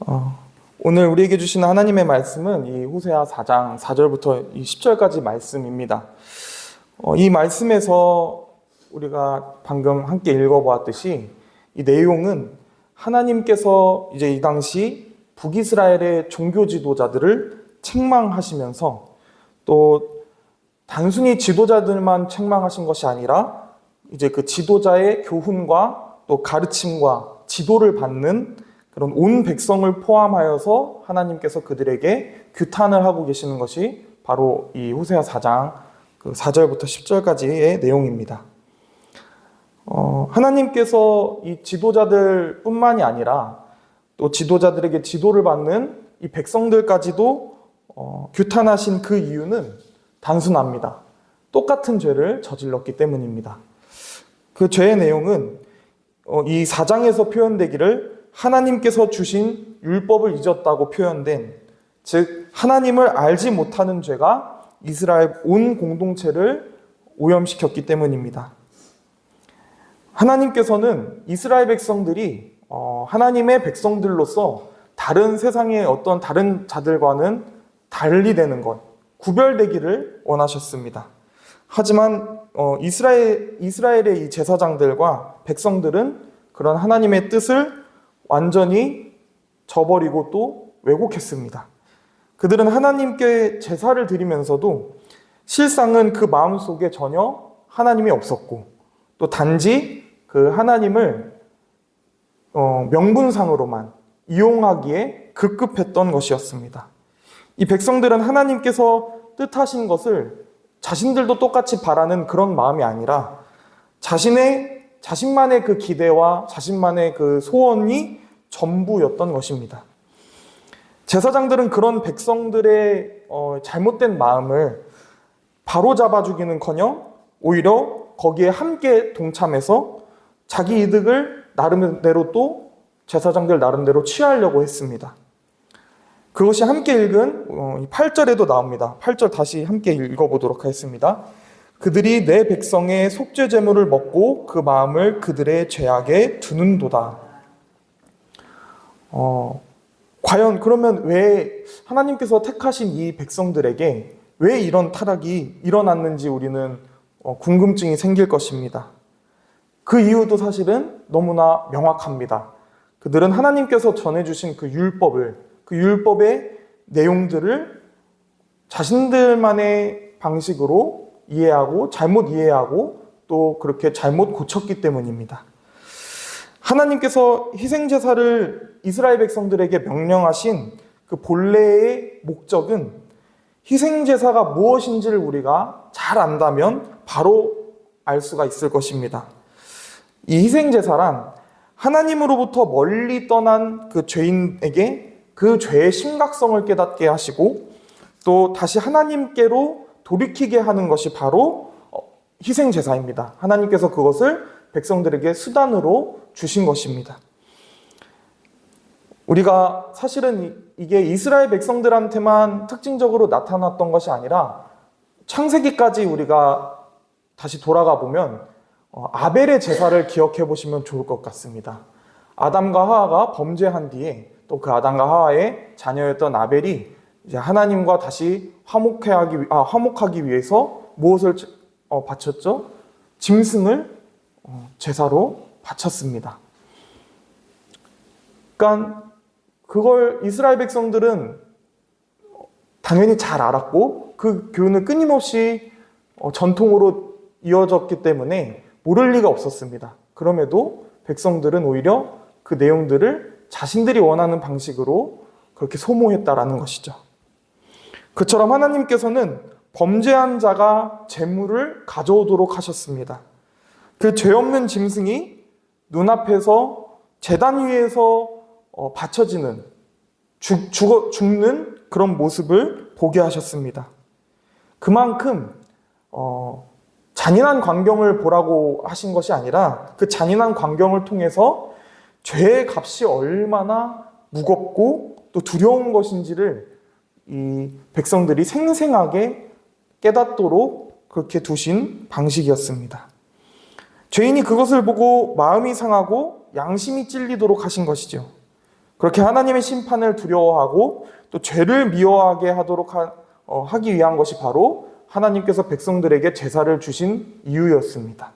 어, 오늘 우리에게 주시는 하나님의 말씀은 이 호세아 4장 4절부터 이 10절까지 말씀입니다. 어, 이 말씀에서 우리가 방금 함께 읽어보았듯이 이 내용은 하나님께서 이제 이 당시 북이스라엘의 종교 지도자들을 책망하시면서 또 단순히 지도자들만 책망하신 것이 아니라 이제 그 지도자의 교훈과 또 가르침과 지도를 받는 그런 온 백성을 포함하여서 하나님께서 그들에게 규탄을 하고 계시는 것이 바로 이 호세아 4장 그 4절부터 10절까지의 내용입니다. 어, 하나님께서 이 지도자들 뿐만이 아니라 또 지도자들에게 지도를 받는 이 백성들까지도 어, 규탄하신 그 이유는 단순합니다. 똑같은 죄를 저질렀기 때문입니다. 그 죄의 내용은 어, 이 4장에서 표현되기를 하나님께서 주신 율법을 잊었다고 표현된 즉 하나님을 알지 못하는 죄가 이스라엘 온 공동체를 오염시켰기 때문입니다. 하나님께서는 이스라엘 백성들이 어, 하나님의 백성들로서 다른 세상의 어떤 다른 자들과는 달리 되는 것, 구별되기를 원하셨습니다. 하지만 어, 이스라엘 이스라엘의 이 제사장들과 백성들은 그런 하나님의 뜻을 완전히 저버리고 또 왜곡했습니다. 그들은 하나님께 제사를 드리면서도 실상은 그 마음 속에 전혀 하나님이 없었고 또 단지 그 하나님을 어, 명분상으로만 이용하기에 급급했던 것이었습니다. 이 백성들은 하나님께서 뜻하신 것을 자신들도 똑같이 바라는 그런 마음이 아니라 자신의 자신만의 그 기대와 자신만의 그 소원이 전부였던 것입니다. 제사장들은 그런 백성들의 어, 잘못된 마음을 바로 잡아 주기는 커녕 오히려 거기에 함께 동참해서 자기 이득을 나름대로 또 제사장들 나름대로 취하려고 했습니다. 그것이 함께 읽은 8절에도 나옵니다. 8절 다시 함께 읽어보도록 하겠습니다. 그들이 내 백성의 속죄 제물을 먹고 그 마음을 그들의 죄악에 두는도다. 어, 과연 그러면 왜 하나님께서 택하신 이 백성들에게 왜 이런 타락이 일어났는지 우리는 어, 궁금증이 생길 것입니다. 그 이유도 사실은 너무나 명확합니다. 그들은 하나님께서 전해주신 그 율법을, 그 율법의 내용들을 자신들만의 방식으로 이해하고 잘못 이해하고 또 그렇게 잘못 고쳤기 때문입니다. 하나님께서 희생제사를 이스라엘 백성들에게 명령하신 그 본래의 목적은 희생제사가 무엇인지를 우리가 잘 안다면 바로 알 수가 있을 것입니다. 이 희생제사란 하나님으로부터 멀리 떠난 그 죄인에게 그 죄의 심각성을 깨닫게 하시고 또 다시 하나님께로 돌이키게 하는 것이 바로 어, 희생 제사입니다. 하나님께서 그것을 백성들에게 수단으로 주신 것입니다. 우리가 사실은 이게 이스라엘 백성들한테만 특징적으로 나타났던 것이 아니라 창세기까지 우리가 다시 돌아가 보면 어, 아벨의 제사를 기억해 보시면 좋을 것 같습니다. 아담과 하하가 범죄한 뒤에 또 그 아담과 하하의 자녀였던 아벨이 이제 하나님과 다시 화목하기, 아, 화목하기 위해서 무엇을 어, 바쳤죠? 짐승을 어, 제사로 바쳤습니다. 그러니까 그걸 이스라엘 백성들은 당연히 잘 알았고 그 교훈은 끊임없이 어, 전통으로 이어졌기 때문에 모를 리가 없었습니다. 그럼에도 백성들은 오히려 그 내용들을 자신들이 원하는 방식으로 그렇게 소모했다라는 것이죠. 그처럼 하나님께서는 범죄한 자가 재물을 가져오도록 하셨습니다. 그 죄 없는 짐승이 눈앞에서 재단 위에서 어, 바쳐지는 죽, 죽어, 죽는 그런 모습을 보게 하셨습니다. 그만큼 어, 잔인한 광경을 보라고 하신 것이 아니라 그 잔인한 광경을 통해서 죄의 값이 얼마나 무겁고 또 두려운 것인지를 이 백성들이 생생하게 깨닫도록 그렇게 두신 방식이었습니다. 죄인이 그것을 보고 마음이 상하고 양심이 찔리도록 하신 것이죠. 그렇게 하나님의 심판을 두려워하고 또 죄를 미워하게 하도록 하, 어, 하기 위한 것이 바로 하나님께서 백성들에게 제사를 주신 이유였습니다.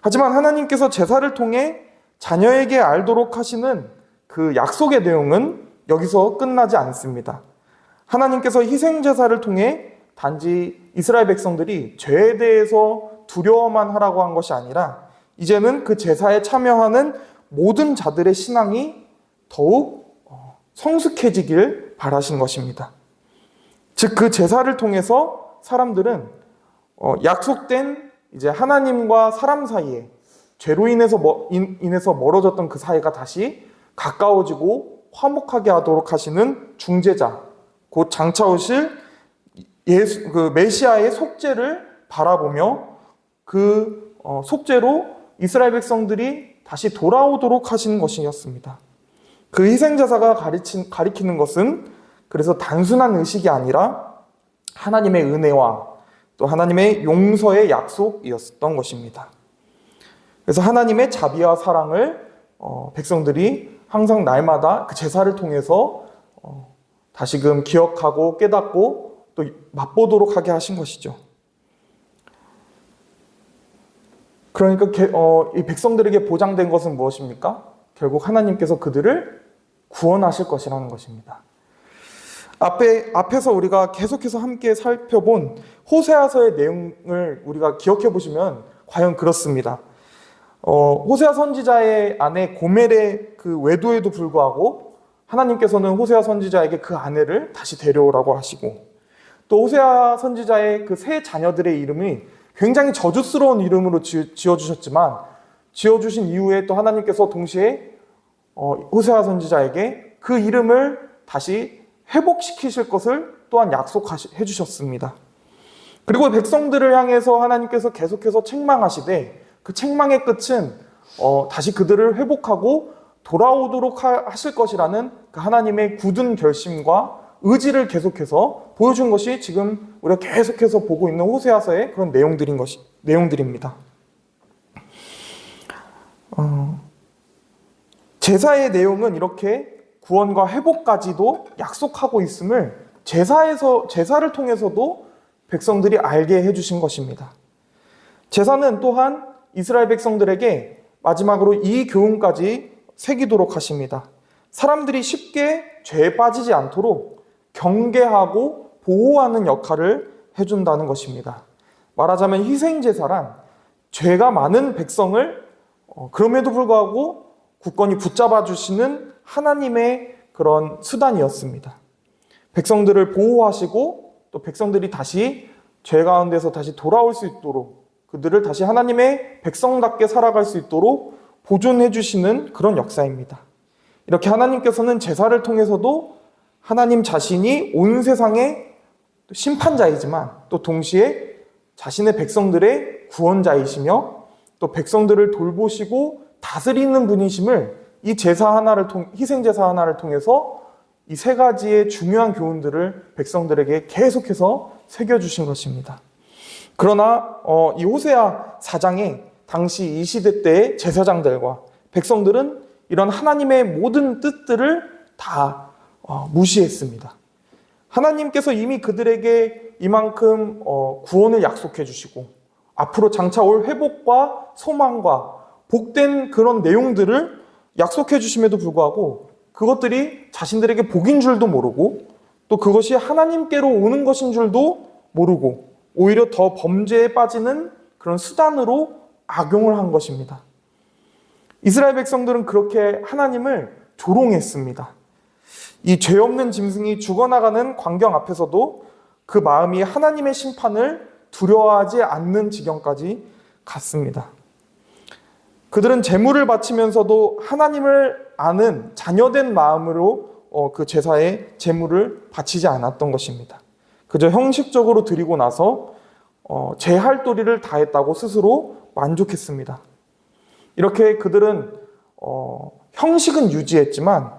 하지만 하나님께서 제사를 통해 자녀에게 알도록 하시는 그 약속의 내용은 여기서 끝나지 않습니다. 하나님께서 희생 제사를 통해 단지 이스라엘 백성들이 죄에 대해서 두려워만 하라고 한 것이 아니라 이제는 그 제사에 참여하는 모든 자들의 신앙이 더욱 어, 성숙해지길 바라신 것입니다. 즉 그 제사를 통해서 사람들은 어, 약속된 이제 하나님과 사람 사이에 죄로 인해서 인해서 멀어졌던 그 사이가 다시 가까워지고 화목하게 하도록 하시는 중재자 곧 장차 오실 예수 그 메시아의 속죄를 바라보며 그 어, 속죄로 이스라엘 백성들이 다시 돌아오도록 하시는 것이었습니다. 그 희생제사가 가르친, 가리키는 것은 그래서 단순한 의식이 아니라 하나님의 은혜와 또 하나님의 용서의 약속이었던 것입니다. 그래서 하나님의 자비와 사랑을 어, 백성들이 항상 날마다 그 제사를 통해서 어, 다시금 기억하고 깨닫고 또 맛보도록 하게 하신 것이죠. 그러니까 게- 어, 이 백성들에게 보장된 것은 무엇입니까? 결국 하나님께서 그들을 구원하실 것이라는 것입니다. 앞에 앞에서 우리가 계속해서 함께 살펴본 호세아서의 내용을 우리가 기억해 보시면 과연 그렇습니다. 어, 호세아 선지자의 아내 고멜의 그 외도에도 불구하고 하나님께서는 호세아 선지자에게 그 아내를 다시 데려오라고 하시고 또 호세아 선지자의 그 세 자녀들의 이름이 굉장히 저주스러운 이름으로 지- 지어주셨지만 지어주신 이후에 또 하나님께서 동시에 어, 호세아 선지자에게 그 이름을 다시 회복시키실 것을 또한 약속해 주셨습니다. 그리고 백성들을 향해서 하나님께서 계속해서 책망하시되 그 책망의 끝은 어, 다시 그들을 회복하고 돌아오도록 하, 하실 것이라는 그 하나님의 굳은 결심과 의지를 계속해서 보여준 것이 지금 우리가 계속해서 보고 있는 호세아서의 그런 내용들인 것이 내용들입니다. 어, 제사의 내용은 이렇게 구원과 회복까지도 약속하고 있음을 제사에서 제사를 통해서도 백성들이 알게 해주신 것입니다. 제사는 또한 이스라엘 백성들에게 마지막으로 이 교훈까지 새기도록 하십니다. 사람들이 쉽게 죄에 빠지지 않도록 경계하고 보호하는 역할을 해준다는 것입니다. 말하자면 희생제사란 죄가 많은 백성을 어, 그럼에도 불구하고 굳건히 붙잡아 주시는 하나님의 그런 수단이었습니다. 백성들을 보호하시고 또 백성들이 다시 죄 가운데서 다시 돌아올 수 있도록 그들을 다시 하나님의 백성답게 살아갈 수 있도록 보존해 주시는 그런 역사입니다. 이렇게 하나님께서는 제사를 통해서도 하나님 자신이 온 세상의 심판자이지만 또 동시에 자신의 백성들의 구원자이시며 또 백성들을 돌보시고 다스리는 분이심을 이 제사 하나를 통 희생 제사 하나를 통해서 이 세 가지의 중요한 교훈들을 백성들에게 계속해서 새겨 주신 것입니다. 그러나 어, 이 호세아 사장의 당시 이 시대 때의 제사장들과 백성들은 이런 하나님의 모든 뜻들을 다 어, 무시했습니다. 하나님께서 이미 그들에게 이만큼 어, 구원을 약속해 주시고 앞으로 장차 올 회복과 소망과 복된 그런 내용들을 약속해 주심에도 불구하고 그것들이 자신들에게 복인 줄도 모르고 또 그것이 하나님께로 오는 것인 줄도 모르고 오히려 더 범죄에 빠지는 그런 수단으로 악용을 한 것입니다. 이스라엘 백성들은 그렇게 하나님을 조롱했습니다. 이 죄 없는 짐승이 죽어나가는 광경 앞에서도 그 마음이 하나님의 심판을 두려워하지 않는 지경까지 갔습니다. 그들은 재물을 바치면서도 하나님을 아는 자녀된 마음으로 어, 그 제사에 재물을 바치지 않았던 것입니다. 그저 형식적으로 드리고 나서 어, 제 할 도리를 다했다고 스스로 만족했습니다. 이렇게 그들은 어, 형식은 유지했지만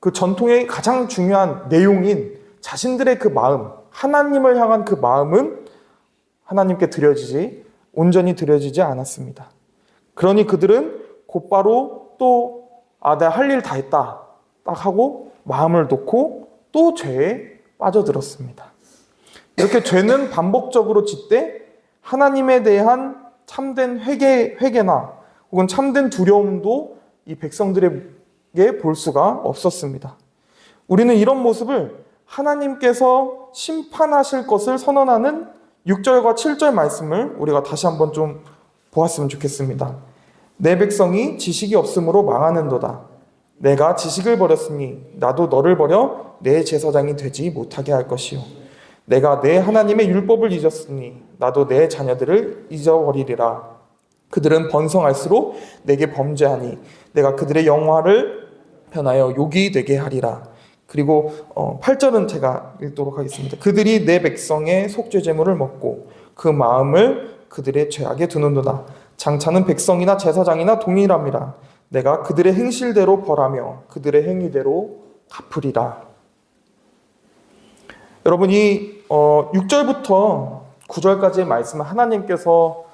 그 전통의 가장 중요한 내용인 자신들의 그 마음, 하나님을 향한 그 마음은 하나님께 드려지지 온전히 드려지지 않았습니다. 그러니 그들은 곧바로 또 아, 내가 할 일 다 했다. 딱 하고 마음을 놓고 또 죄에 빠져들었습니다. 이렇게 죄는 반복적으로 짓되 하나님에 대한 참된 회개, 회개나 혹은 참된 두려움도 이 백성들에게 볼 수가 없었습니다. 우리는 이런 모습을 하나님께서 심판하실 것을 선언하는 6절과 7절 말씀을 우리가 다시 한번 좀 보았으면 좋겠습니다. 내 백성이 지식이 없으므로 망하는도다. 내가 지식을 버렸으니 나도 너를 버려 내 제사장이 되지 못하게 할 것이요. 내가 내 하나님의 율법을 잊었으니 나도 내 자녀들을 잊어버리리라. 그들은 번성할수록 내게 범죄하니 내가 그들의 영화를 변하여 욕이 되게 하리라. 그리고 어, 8절은 제가 읽도록 하겠습니다. 그들이 내 백성의 속죄 제물을 먹고 그 마음을 그들의 죄악에 두는도다. 장차는 백성이나 제사장이나 동일함이라. 내가 그들의 행실대로 벌하며 그들의 행위대로 갚으리라. 여러분 이 어, 6절부터 9절까지의 말씀은 하나님께서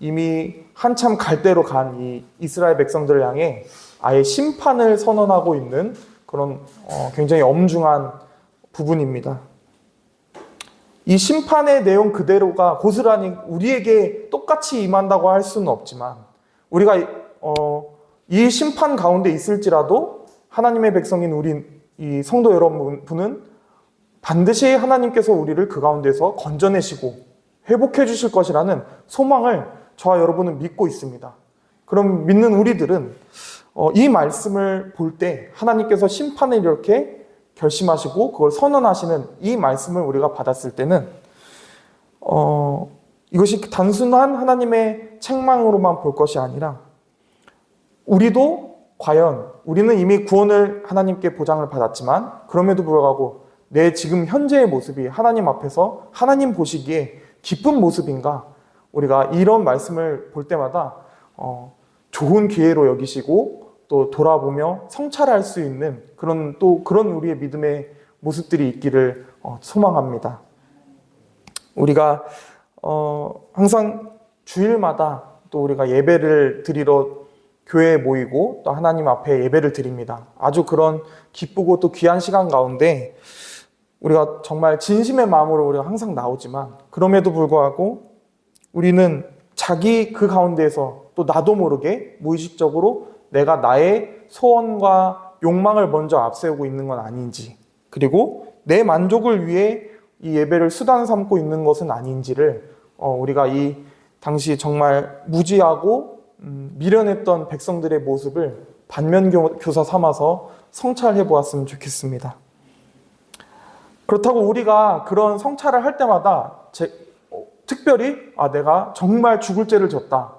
이미 한참 갈대로 간 이 이스라엘 백성들을 향해 아예 심판을 선언하고 있는 그런 어, 굉장히 엄중한 부분입니다. 이 심판의 내용 그대로가 고스란히 우리에게 똑같이 임한다고 할 수는 없지만 우리가 어, 이 심판 가운데 있을지라도 하나님의 백성인 우리 이 성도 여러분은 반드시 하나님께서 우리를 그 가운데서 건져내시고 회복해 주실 것이라는 소망을 저와 여러분은 믿고 있습니다. 그럼 믿는 우리들은 어, 이 말씀을 볼 때 하나님께서 심판을 이렇게 결심하시고 그걸 선언하시는 이 말씀을 우리가 받았을 때는 어, 이것이 단순한 하나님의 책망으로만 볼 것이 아니라 우리도 과연 우리는 이미 구원을 하나님께 보장을 받았지만 그럼에도 불구하고 내 지금 현재의 모습이 하나님 앞에서 하나님 보시기에 기쁜 모습인가 우리가 이런 말씀을 볼 때마다 어, 좋은 기회로 여기시고 또 돌아보며 성찰할 수 있는 그런 또 그런 우리의 믿음의 모습들이 있기를 어, 소망합니다. 우리가 어, 항상 주일마다 또 우리가 예배를 드리러 교회에 모이고 또 하나님 앞에 예배를 드립니다. 아주 그런 기쁘고 또 귀한 시간 가운데 우리가 정말 진심의 마음으로 우리가 항상 나오지만 그럼에도 불구하고 우리는 자기 그 가운데에서 또 나도 모르게 무의식적으로 내가 나의 소원과 욕망을 먼저 앞세우고 있는 건 아닌지 그리고 내 만족을 위해 이 예배를 수단 삼고 있는 것은 아닌지를 어, 우리가 이 당시 정말 무지하고 음, 미련했던 백성들의 모습을 반면 교사 삼아서 성찰해 보았으면 좋겠습니다. 그렇다고 우리가 그런 성찰을 할 때마다 제, 어, 특별히 아 내가 정말 죽을 죄를 졌다.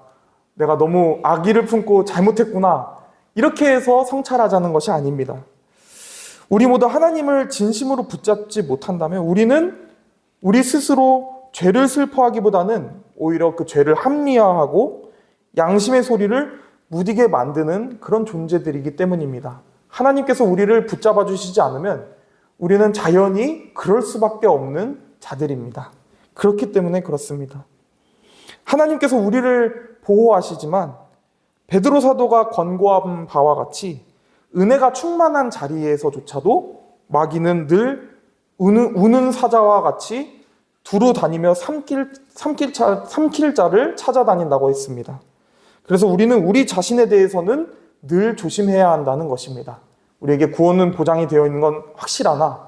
내가 너무 악의를 품고 잘못했구나. 이렇게 해서 성찰하자는 것이 아닙니다. 우리 모두 하나님을 진심으로 붙잡지 못한다면 우리는 우리 스스로 죄를 슬퍼하기보다는 오히려 그 죄를 합리화하고 양심의 소리를 무디게 만드는 그런 존재들이기 때문입니다. 하나님께서 우리를 붙잡아 주시지 않으면 우리는 자연히 그럴 수밖에 없는 자들입니다. 그렇기 때문에 그렇습니다. 하나님께서 우리를 보호하시지만 베드로 사도가 권고한 바와 같이 은혜가 충만한 자리에서조차도 마귀는 늘 우는, 우는 사자와 같이 두루 다니며 삼킬, 삼킬, 자, 삼킬 자를 찾아다닌다고 했습니다. 그래서 우리는 우리 자신에 대해서는 늘 조심해야 한다는 것입니다. 우리에게 구원은 보장이 되어 있는 건 확실하나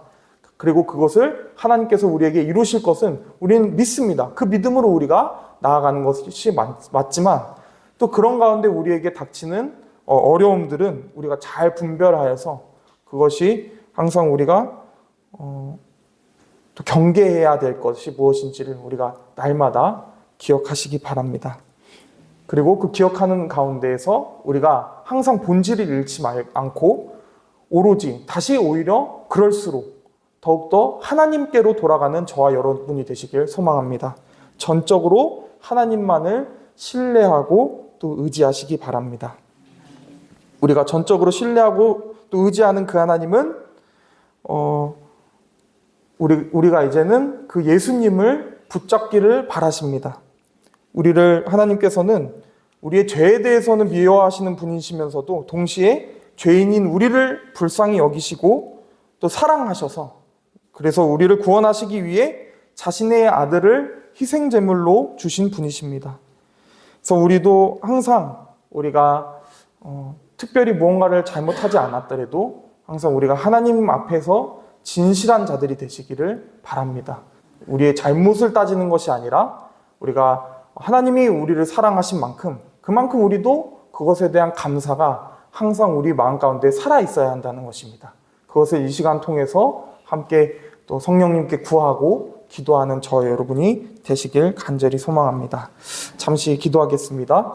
그리고 그것을 하나님께서 우리에게 이루실 것은 우리는 믿습니다. 그 믿음으로 우리가 나아가는 것이 맞지만 또 그런 가운데 우리에게 닥치는 어, 어려움들은 우리가 잘 분별하여서 그것이 항상 우리가 어, 또 경계해야 될 것이 무엇인지를 우리가 날마다 기억하시기 바랍니다. 그리고 그 기억하는 가운데에서 우리가 항상 본질을 잃지 않고 오로지 다시 오히려 그럴수록 더욱더 하나님께로 돌아가는 저와 여러분이 되시길 소망합니다. 전적으로 하나님만을 신뢰하고 또 의지하시기 바랍니다. 우리가 전적으로 신뢰하고 또 의지하는 그 하나님은 어 우리 우리가 이제는 그 예수님을 붙잡기를 바라십니다. 우리를 하나님께서는 우리의 죄에 대해서는 미워하시는 분이시면서도 동시에 죄인인 우리를 불쌍히 여기시고 또 사랑하셔서 그래서 우리를 구원하시기 위해 자신의 아들을 희생 제물로 주신 분이십니다. 그래서 우리도 항상 우리가 어, 특별히 무언가를 잘못하지 않았더라도 항상 우리가 하나님 앞에서 진실한 자들이 되시기를 바랍니다. 우리의 잘못을 따지는 것이 아니라 우리가 하나님이 우리를 사랑하신 만큼 그만큼 우리도 그것에 대한 감사가 항상 우리 마음 가운데 살아 있어야 한다는 것입니다. 그것을 이 시간 통해서 함께 또 성령님께 구하고 기도하는 저 여러분이 되시길 간절히 소망합니다. 잠시 기도하겠습니다.